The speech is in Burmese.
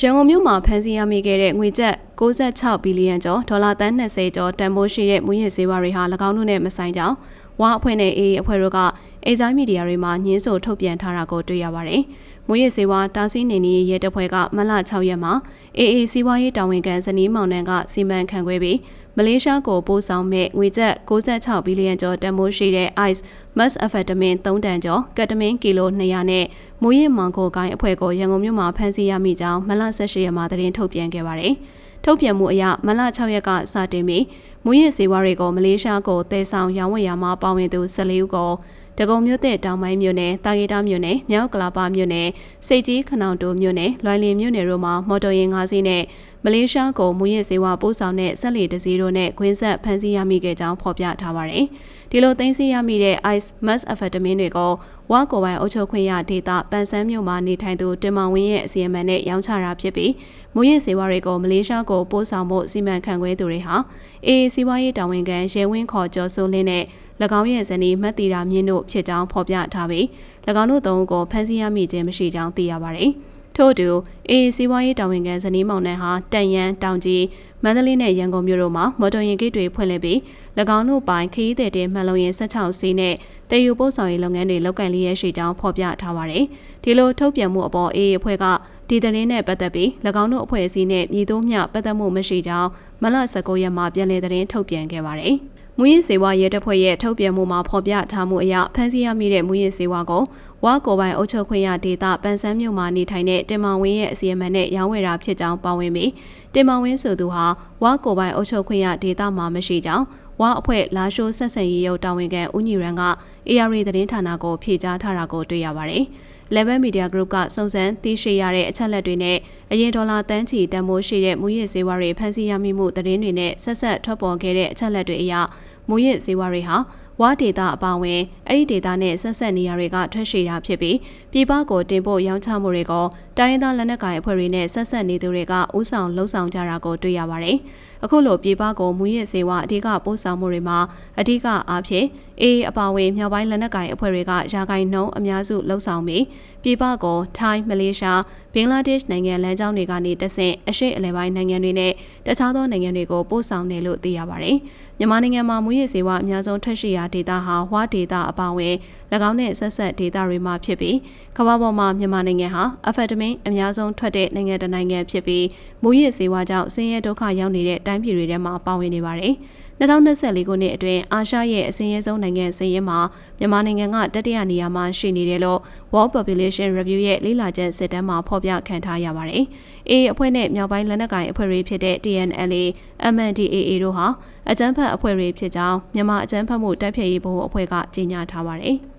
ရန်ကုန်မြို့မှာဖမ်းဆီးရမိခဲ့တဲ့ငွေကျပ်66ဘီလီယံကျော်ဒေါ်လာသန်း20ကျော်တန်ဖိုးရှိတဲ့မူရစ်ဆေးဝါးတွေဟာ၎င်းတို့နဲ့မဆိုင်ကြောင်းဝါအဖွဲ့နဲ့အေးအဖွဲ့တို့ကအေဇိုင်းမီဒီယာတွေမှာညင်းဆိုထုတ်ပြန်ထားတာကိုတွေ့ရပါတယ်။မူရစ်ဆေးဝါးတားဆီးနေနေရဲတပ်ဖွဲ့ကမလ6ရက်မှာအေးအေးစီးပွားရေးတာဝန်ခံဇနီးမောင်နှံကစီမံခန့်ခွဲပြီးမလေးရှားကိုပို့ဆောင်မဲ့ငွေကျပ်66ဘီလီယံကျော်တန်ဖိုးရှိတဲ့ ICE methamphetamine 3တန်ကျော်ကက်တမင်းကီလို200နဲ့ မူရစ်မောင်ကိုကိုင်းအဖွဲ့ကိုရန်ကုန်မြို့မှာဖမ်းဆီးရမိကြောင်းမလ18ရက်မှာသတင်းထုတ်ပြန်ခဲ့ပါတယ်။ထုတ်ပြန်မှုအရမလ6ရက်ကစတင်ပြီးမူရစ်စေဝါတွေကိုမလေးရှားကိုတည်ဆောင်ရောင်းဝယ်ရမှာပါဝင်သူ14ဦးကို တကုံမြို့တဲ့တောင်ပိုင်းမြို့နယ်တာဂီတာမြို့နယ်မြောက်ကလာပါမြို့နယ်စိတ်ကြီးခနောင်တိုမြို့နယ်လွိုင်လင်မြို့နယ်တို့မှာမော်တော်ယာဉ်၅စီးနဲ့မလေးရှားကိုမူရစ်စေဝါပို့ဆောင်တဲ့ဆက်လီတစည်းတို့နဲ့ခွင်းဆက်ဖမ်းဆီးရမိခဲ့ကြောင်းဖော်ပြထားပါတယ်။ဒီလိုသိမ်းဆည်းရမိတဲ့ ice methamphetamine တွေကိုဝါကိုပိုင်းအုပ်ချုပ်ခွင့်ရဒေသပန်ဆန်းမြို့မှာနေထိုင်သူတင်မောင်ဝင်းရဲ့အစီအမံနဲ့ရောင်းချတာဖြစ်ပြီးမူရစ်စေဝါတွေကိုမလေးရှားကိုပို့ဆောင်ဖို့စီမံခန့်ခွဲသူတွေဟာအေးစီးပွားရေးတာဝန်ခံရဲဝင်းခေါ်ကျော်စိုးလင်းနဲ့၎ င်းရဲ့ဇနီးမတ်တီရာမြင့်တို့ဖြစ်ကြောင်းဖော်ပြထားပြီး၎င်းတို့သုံးဦးကိုဖမ်းဆီးရမိခြင်းမရှိကြောင်းသိရပါတယ်။ထို့အတူအေးစီးပွားရေးတာဝန်ခံဇနီးမောင်နှံဟာတန်ရန်တောင်ကြီးမန္တလေးနဲ့ရန်ကုန်မြို့တို့မှာမော်တော်ယာဉ်ဂိတ်တွေဖွင့်လှစ်ပြီး၎င်းတို့ပိုင်ခရီးသည်တင်မှန်လုံရင်16စီးနဲ့တည်ယူပို့ဆောင်ရေးလုပ်ငန်းတွေလုပ်ကိုင်လျက်ရှိကြောင်းဖော်ပြထားပါတယ်။ဒီလိုထုတ်ပြန်မှုအပေါ်အေးအဖွဲ့ကဒီသတင်းနဲ့ပတ်သက်ပြီး၎င်းတို့အဖွဲ့အစည်းနဲ့ပြည်သူ့မျှပတ်သက်မှုမရှိကြောင်းမလ19ရက်မှာပြန်လည်သတင်းထုတ်ပြန်ခဲ့ပါတယ်။ မူရင်းစေဝါရဲတပ်ဖွဲ့ရဲ့ထုတ်ပြန်မှုမှာဖော်ပြထားမှုအရဖမ်းဆီးရမိတဲ့မူရင်းစေဝါကိုဝါကိုပိုင်အုပ်ချုပ်ခွင့်ရဒေသပန်ဆန်းမြို့မှာနေထိုင်တဲ့တင်မောင်ဝင်းရဲ့အစီအမံနဲ့ရောင်းဝယ်တာဖြစ်ကြောင်းပါဝင်ပြီးတင်မောင်ဝင်းဆိုသူဟာဝါကိုပိုင်အုပ်ချုပ်ခွင့်ရဒေသမှာမရှိကြောင်းဝါအဖွဲ့လာရှိုးဆက်ဆံရေးရုပ်တာဝန်ခံဦးညီရန်က AR သတင်းဌာနကိုဖြေကြားထားတာကိုတွေ့ရပါတယ်။ Level Media Group ကစုံစမ်းသိရှိရတဲ့အချက်လက်တွေနဲ့အရင်ဒေါ်လာတန်းချီတန်ဖိုးရှိတဲ့မူရစ်ဈေးဝါးတွေဖမ်းဆီးရမိမှုသတင်းတွေနဲ့ဆက်ဆက်ထွက်ပေါ်ခဲ့တဲ့အချက်လက်တွေအရ မူရစ်ဈေးဝါးတွေဟာ ဝါဒေတာအပါဝင်အဲ့ဒီဒေတာနဲ့ဆက်ဆက်နေရာတွေကထွက်ရှိတာဖြစ်ပြီးပြည်ပကိုတင်ပို့ရောင်းချမှုတွေကိုတိုင်းရင်းသားလက်နက်ကိုင်အဖွဲ့တွေနဲ့ဆက်ဆက်နေသူတွေကဥဆောင်လှုံ့ဆော်ကြတာကိုတွေ့ရပါတယ်။အခုလိုပြည်ပကိုမူရစ်စေဝါအဓိကပို့ဆောင်မှုတွေမှာအဓိကအားဖြင့်အေးအပါဝင်မြောက်ပိုင်းလက်နက်ကိုင်အဖွဲ့တွေကယာကိုင်နှုံအများစုလှုံ့ဆော်ပြီးပြည်ပကိုထိုင်းမလေးရှားဘင်္ဂလားဒေ့ရှ်နိုင်ငံလမ်းကြောင်းတွေကနေတဆင့်အရှိအလဲပိုင်းနိုင်ငံတွေနဲ့တခြားသောနိုင်ငံတွေကိုပို့ဆောင်တယ်လို့သိရပါတယ်။မြန်မာနိုင်ငံမှာမူရစ်စေဝါအများဆုံးထွက်ရှိရာဒေသဟာဝါဒေသအပါအဝင်၎င်းနဲ့ဆက်ဆက်ဒေသတွေမှာဖြစ်ပြီးကမ္ဘာပေါ်မှာမြန်မာနိုင်ငံဟာအဖက်တမင်းအများဆုံးထွက်တဲ့နိုင်ငံတစ်နိုင်ငံဖြစ်ပြီးမူရစ်စေဝါကြောင့်ဆင်းရဲဒုက္ခရောက်နေတဲ့တိုင်းပြည်တွေထဲမှာပါဝင်နေပါတယ်။ 2024ခုနှစ်အတွင်းအာရှရဲ့အစင်းရဲဆုံးနိုင်ငံစည်ရင်းမှာမြန်မာနိုင်ငံကတတိယနေရာမှာရှိနေတယ်လို့ World Population Review ရဲ့လေ့လာချက်စစ်တမ်းမှာဖော်ပြခံထားရပါတယ်။ A အဖွဲ့နဲ့မြောက်ပိုင်းလက်နက်ကိုင်အဖွဲ့တွေဖြစ်တဲ့ TNLA, MNDAA တို့ဟာအကြမ်းဖက်အဖွဲ့တွေဖြစ်ကြောင်းမြန်မာအကြမ်းဖက်မှုတိုက်ဖျက်ရေးဘုတ်အဖွဲ့ကကြေညာထားပါတယ်။